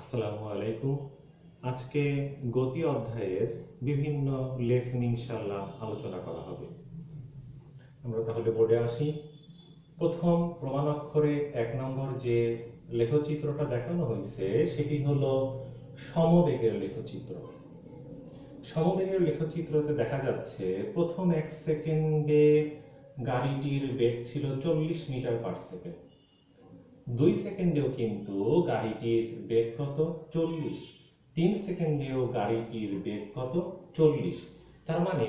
আসসালামু আলাইকুম। আজকে গতি অধ্যায়ের বিভিন্ন লেখ নিয়ে ইনশাআল্লাহ আলোচনা করা হবে। আমরা তাহলে বোর্ডে আসি। প্রথম প্রমাণ অক্ষরে এক নম্বর যে লেখচিত্রটা দেখানো হয়েছে, সেটি হলো সমবেগের লেখচিত্র। সমবেগের লেখচিত্রতে দেখা যাচ্ছে, প্রথম এক সেকেন্ডে গাড়িটির বেগ ছিল চল্লিশ মিটার পার সেকেন্ড। দুই সেকেন্ডেও কিন্তু গাড়িটির বেগ কত? চল্লিশ। তিন সেকেন্ডেও গাড়িটির বেগ কত? চল্লিশ। তার মানে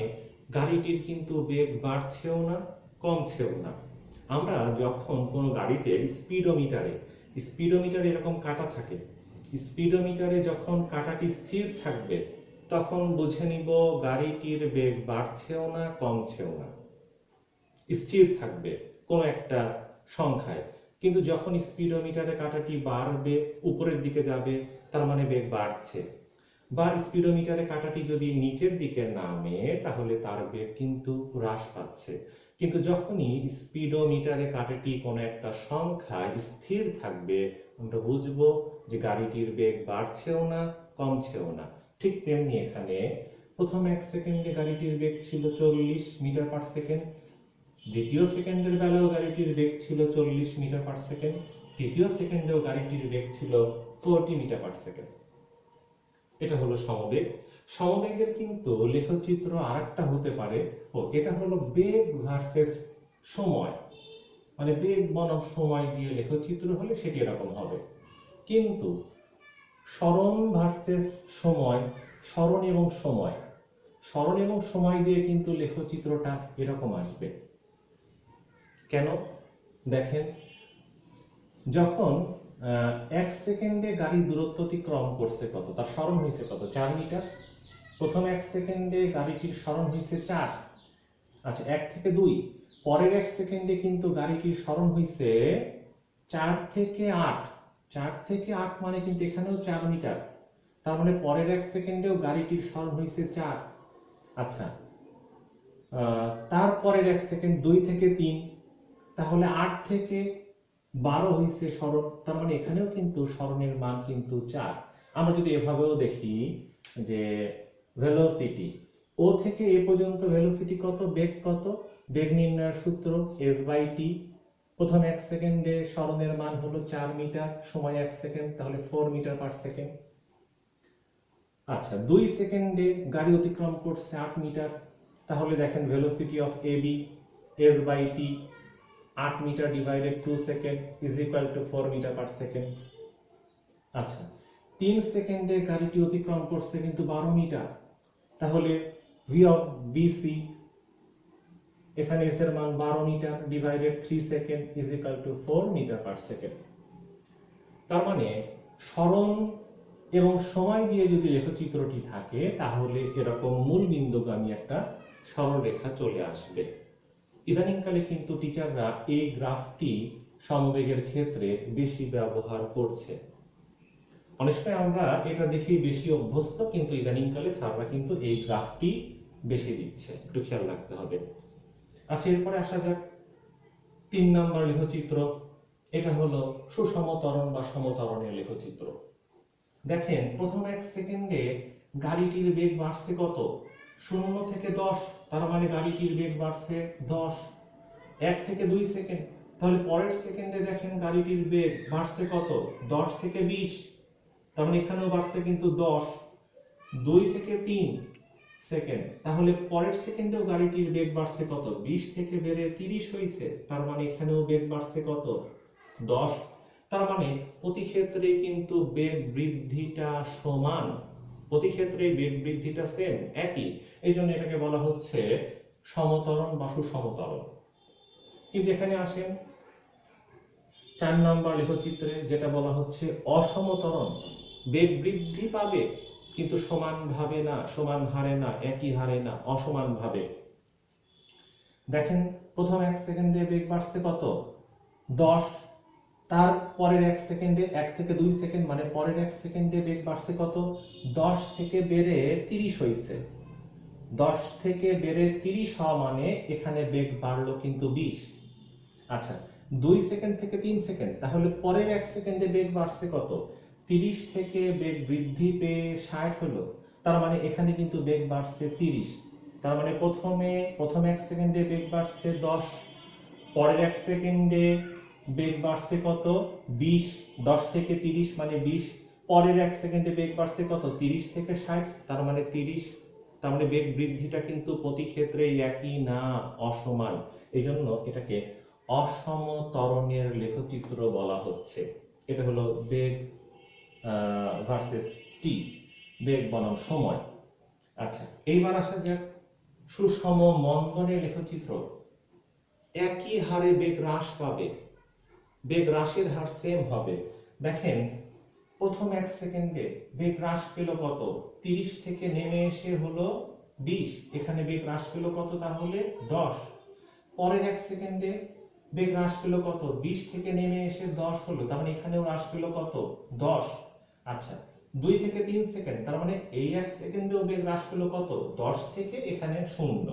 গাড়িটির কিন্তু বেগ বাড়ছেও না, কমছেও না। আমরা যখন কোনো গাড়িতে স্পিডোমিটারে স্পিডোমিটারে এরকম কাটা থাকে, স্পিডোমিটারে যখন কাটাটি স্থির থাকবে, তখন বুঝে নিব গাড়িটির বেগ বাড়ছেও না, কমছেও না। স্থির থাকবে কোনো একটা সংখ্যায়। কিন্তু যখন স্পিডোমিটারে কাঁটাটি বাড়বে, উপরের দিকে যাবে, তার মানে বেগ বাড়ছে। বা স্পিডোমিটারে কাঁটাটি যদি নিচের দিকে নামে, তাহলে তার বেগ কিন্তু হ্রাস পাচ্ছে। কিন্তু যখনই স্পিডোমিটারে কাঁটাটি কোনো একটা সংখ্যায় স্থির থাকবে, আমরা বুঝব যে গাড়িটির বেগ বাড়ছেও না, কমছেও না। ঠিক তেমনি এখানে প্রথম এক সেকেন্ডে গাড়িটির বেগ ছিল চল্লিশ মিটার পার সেকেন্ড। দ্বিতীয় সেকেন্ডের বেলাও গাড়িটির বেগ ছিল চল্লিশ মিটার পার সেকেন্ড তৃতীয় সেকেন্ডেও গাড়িটির বেগ ছিল ফোরটি মিটার পার সেকেন্ড এটা হলো সমবেগ। সমবেগের কিন্তু লেখচিত্র আরেকটা হতে পারে। ও, এটা হলো বেগ ভার্সেস সময়। মানে বেগ বনাম সময় দিয়ে লেখচিত্র হলে সেটি এরকম হবে। কিন্তু স্মরণ ভার্সেস সময়, স্মরণ এবং সময়। স্মরণ এবং সময় দিয়ে কিন্তু লেখচিত্রটা এরকম আসবে। কেন? দেখেন, যখন এক সেকেন্ডে গাড়ি দূরত্ব অতিক্রম করছে কত? তার স্মরণ হয়েছে কত? চার মিটার? প্রথম এক সেকেন্ডে গাড়িটির স্মরণ হয়েছে চার। আচ্ছা এক থেকে দুই। পরের এক সেকেন্ডে কিন্তু গাড়িটির স্মরণ হয়েছে চার থেকে আট। চার থেকে আট মানে কিন্তু এখানেও চার মিটার। তার মানে পরের এক সেকেন্ডেও গাড়িটির স্মরণ হয়েছে চার। আচ্ছা তারপরের এক সেকেন্ড দুই থেকে তিন। তাহলে আট থেকে বারো হয়েছে স্মরণ, তার মানে এখানেও কিন্তু স্মরণের মান কিন্তু চার। আমরা যদি এভাবেও দেখি যে ভেলোসিটি ও থেকে এ পর্যন্ত ভেলোসিটি কত, বেগ কত? বেগ নির্ণয়ের সূত্র এস বাই টি প্রথম এক সেকেন্ডে স্মরণের মান হলো চার মিটার, সময় এক সেকেন্ড, তাহলে ফোর মিটার পার সেকেন্ড আচ্ছা দুই সেকেন্ডে গাড়ি অতিক্রম করছে আট মিটার, তাহলে দেখেন velocity of A B S by T আট metre divided two second is equal to four metre per second আচ্ছা তিন সেকেন্ডে গাড়িটি অতিক্রম করছে কিন্তু বারো মিটার। তাহলে ভি অফ বিসি এখানে এস এর মান বারো metre divided three second is equal to four metre per second তার মানে স্মরণ এবং সময় দিয়ে যদি লেখচিত্রটি থাকে, তাহলে এরকম মূল বিন্দুগামী একটা সরলরেখা চলে আসবে। ইদানিংকালে কিন্তু টিচাররা এই গ্রাফটি সমবেগের ক্ষেত্রে বেশি ব্যবহার করছে। অনেক সময় আমরা এটা দেখেই বেশি অভ্যস্ত, কিন্তু ইদানিংকালে স্যাররা কিন্তু এই গ্রাফটি বেশি দিচ্ছে। একটু খেয়াল রাখতে হবে। আচ্ছা এরপরে আসা যাক। তিন নম্বর লেখচিত্র। এটা হলো সুষমতরণ বা সমতরণের লেখচিত্র। দেখেন, প্রথম এক সেকেন্ডে গাড়িটির বেগ বাড়ছে কত? শূন্য থেকে দশ তার মানে গাড়িটির বেগ বাড়ছে দশ। এক থেকে দুই সেকেন্ড। তাহলে পরের সেকেন্ডে দেখেন গাড়িটির বেগ বাড়ছে কত? দশ থেকে বিশ। তার মানে এখানেও বাড়ছে কিন্তু দশ। দুই থেকে তিন সেকেন্ড। তাহলে পরের সেকেন্ডেও গাড়িটির বেগ বাড়ছে কত? বিশ থেকে বেড়ে তিরিশ হয়েছে তার মানে এখানেও বেগ বাড়ছে কত? দশ। তার মানে প্রতি ক্ষেত্রে কিন্তু বেগ বৃদ্ধিটা সমান। প্রতি ক্ষেত্রে বেগ বৃদ্ধিটা সেম একই। এই জন্য এটাকে বলা হচ্ছে সমতরণ বা সুসমতরণ। কিন্তু এখানে আসেন, চার নাম্বার লেখচিত্রে যেটা বলা হচ্ছে অসমতরণ। বেগ বৃদ্ধি পাবে, কিন্তু সমানভাবে না, সমান হারে না, একই হারে না, অসমান ভাবে। দেখেন, প্রথম এক সেকেন্ডে বেগ বাড়ছে কত? দশ তার পরের এক সেকেন্ডে, এক থেকে দুই সেকেন্ড মানে পরের এক সেকেন্ডে বেগ বাড়ছে কত? দশ থেকে বেড়ে তিরিশ হয়েছে। দশ থেকে বেড়ে তিরিশ হওয়া মানে এখানে বেগ বাড়লো কিন্তু বিশ। আচ্ছা দুই সেকেন্ড থেকে তিন সেকেন্ড, তাহলে পরের এক সেকেন্ডে বেগ বাড়ছে কত? তিরিশ থেকে বেগ বৃদ্ধি পেয়ে ষাট হলো। তার মানে এখানে কিন্তু বেগ বাড়ছে তিরিশ। তার মানে প্রথমে, প্রথম এক সেকেন্ডে বেগ বাড়ছে দশ, পরের এক সেকেন্ডে বেগ বাড়ছে কত? বিশ, দশ থেকে তিরিশ মানে বিশ। পরের এক সেকেন্ডে বেগ বাড়ছে কত? তিরিশ থেকে ষাট, তার মানে তিরিশ। তার মানে বেগ বৃদ্ধিটা কিন্তু প্রতি ক্ষেত্রে একই না, অসমান। এই জন্য এটাকে অসম ত্বরণের লেখচিত্র বলা হচ্ছে। এটা হলো বেগ ভার্সেস টি বেগ বনাম সময়। আচ্ছা এইবার আসা যাক সুষম মন্দনের লেখচিত্র। একই হারে বেগ হ্রাস পাবে। বেগ হ্রাসের হার সেম হবে। দেখেন, প্রথম এক সেকেন্ডে বেগ হ্রাস পেল কত? তিরিশ থেকে নেমে এসে হলো বিশ। এখানে বেগ হ্রাস পেল কত তাহলে? দশ। পরের এক সেকেন্ডে বেগ হ্রাস পেল কত? বিশ থেকে নেমে এসে দশ হলো। তার মানে এখানেও হ্রাস পেল কত? দশ। আচ্ছা দুই থেকে তিন সেকেন্ড, তার মানে এই এক সেকেন্ডেও বেগ হ্রাস পেল কত? দশ থেকে এখানে শূন্য।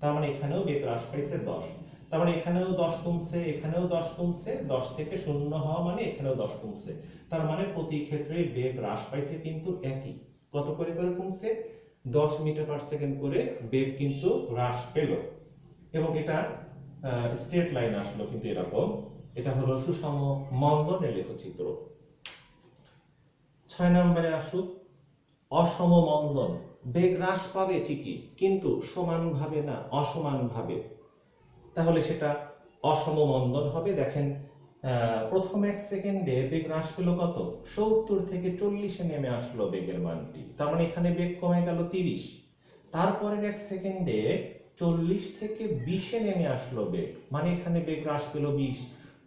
তার মানে এখানেও বেগ হ্রাস পাইছে দশ। তার মানে এখানেও দশ কমছে, এখানেও দশ কমছে, দশ থেকে শূন্য হওয়া মানে এখানেও দশ কমছে। তার মানে প্রতি ক্ষেত্রে বেগ হ্রাস পাইছে কিন্তু একই। কত করে করে কমছে? দশ মিটার পার সেকেন্ড করে বেগ কিন্তু হ্রাস পেল। এবং এটা স্ট্রেট লাইন আসলো কিন্তু এরকম। এটা হলো সুষম মন্দনের লেখচিত্র। ছয় নম্বরে আসুক। অসম মন্দন। বেগ হ্রাস পাবে ঠিকই, কিন্তু সমানভাবে না অসমানভাবে তাহলে সেটা অসম মন্দন হবে। দেখেন প্রথম এক সেকেন্ডে বেগ হ্রাস পেল কত? সত্তর থেকে চল্লিশে নেমে আসলো বেগের মানটি। তার মানে এখানে বেগ কমে গেল তিরিশ। তারপরের এক সেকেন্ডে চল্লিশ থেকে বিশে নেমে আসলো বেগ। মানে এখানে বেগ হ্রাস পেল বিশ।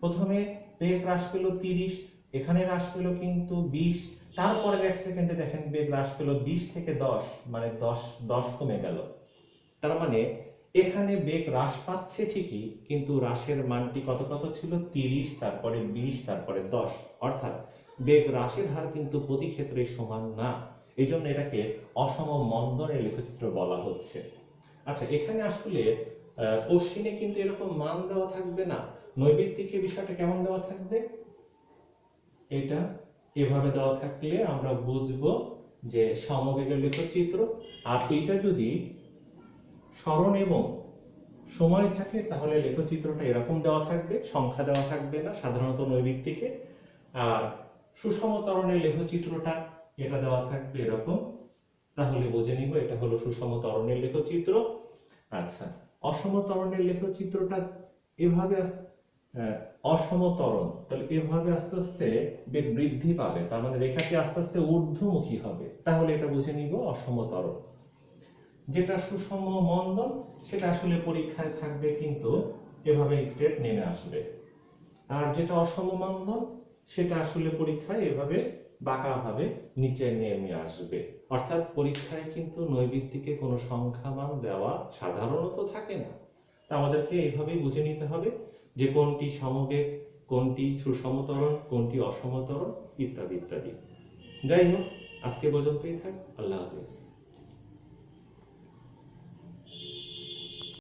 প্রথমে বেগ হ্রাস পেল তিরিশ, এখানে হ্রাস পেল কিন্তু বিশ। তারপরের এক সেকেন্ডে দেখেন, বেগ হ্রাস পেল বিশ থেকে দশ। মানে দশ দশ কমে গেল। তার মানে এখানে বেগ হ্রাস পাচ্ছে ঠিকই, কিন্তু হ্রাসের মানটি কত কত ছিল? তিরিশ, তারপরে বিশ, তারপরে দশ। অর্থাৎ বেগ হ্রাসের হার কিন্তু প্রতি ক্ষেত্রে সমান না। এই জন্য এটাকে অসম মন্দনের লেখচিত্র বলা হচ্ছে। আচ্ছা এখানে আসলে কোশ্চিনে কিন্তু এরকম মান দেওয়া থাকবে না। নৈবিত্তিকে বিষয়টা কেমন দেওয়া থাকবে? এটা এভাবে দেওয়া থাকলে আমরা বুঝব যে সমবেগের লেখচিত্র। আর এটা যদি স্মরণ এবং সময় থাকে, তাহলে লেখচিত্রটা এরকম দেওয়া থাকবে, সংখ্যা দেওয়া থাকবে না, সাধারণত নৈবিত্তিকে। আর সুষম ত্বরণের লেখচিত্রটা এটা দেওয়া থাকবে এরকম। তাহলে বুঝে নিব এটা হলো সুষম ত্বরণের লেখচিত্র। আচ্ছা অসম ত্বরণের লেখচিত্রটা এভাবে অসম ত্বরণ, তাহলে এভাবে আস্তে আস্তে বৃদ্ধি পাবে। তার মানে রেখাটি আস্তে আস্তে ঊর্ধ্বমুখী হবে। তাহলে এটা বুঝে নিব অসম ত্বরণ। যেটা সুষম মন্দন সেটা আসলে পরীক্ষায় থাকবে কিন্তু এভাবে স্ট্রেট নেমে আসবে। আর যেটা অসম মন্দন সেটা আসলে পরীক্ষায় এভাবে বাঁকাভাবে নিচে নেমে আসবে। অর্থাৎ পরীক্ষায় কিন্তু নৈবিত্তিকে কোনো সংখ্যা সংখ্যামান দেওয়া সাধারণত থাকে না। তা আমাদেরকে এইভাবেই বুঝে নিতে হবে যে কোনটি সমবেগ, কোনটি সুষমতরণ, কোনটি অসমতরণ, ইত্যাদি ইত্যাদি। যাই হোক, আজকে পর্যন্তই থাক। আল্লাহ হাফিজ।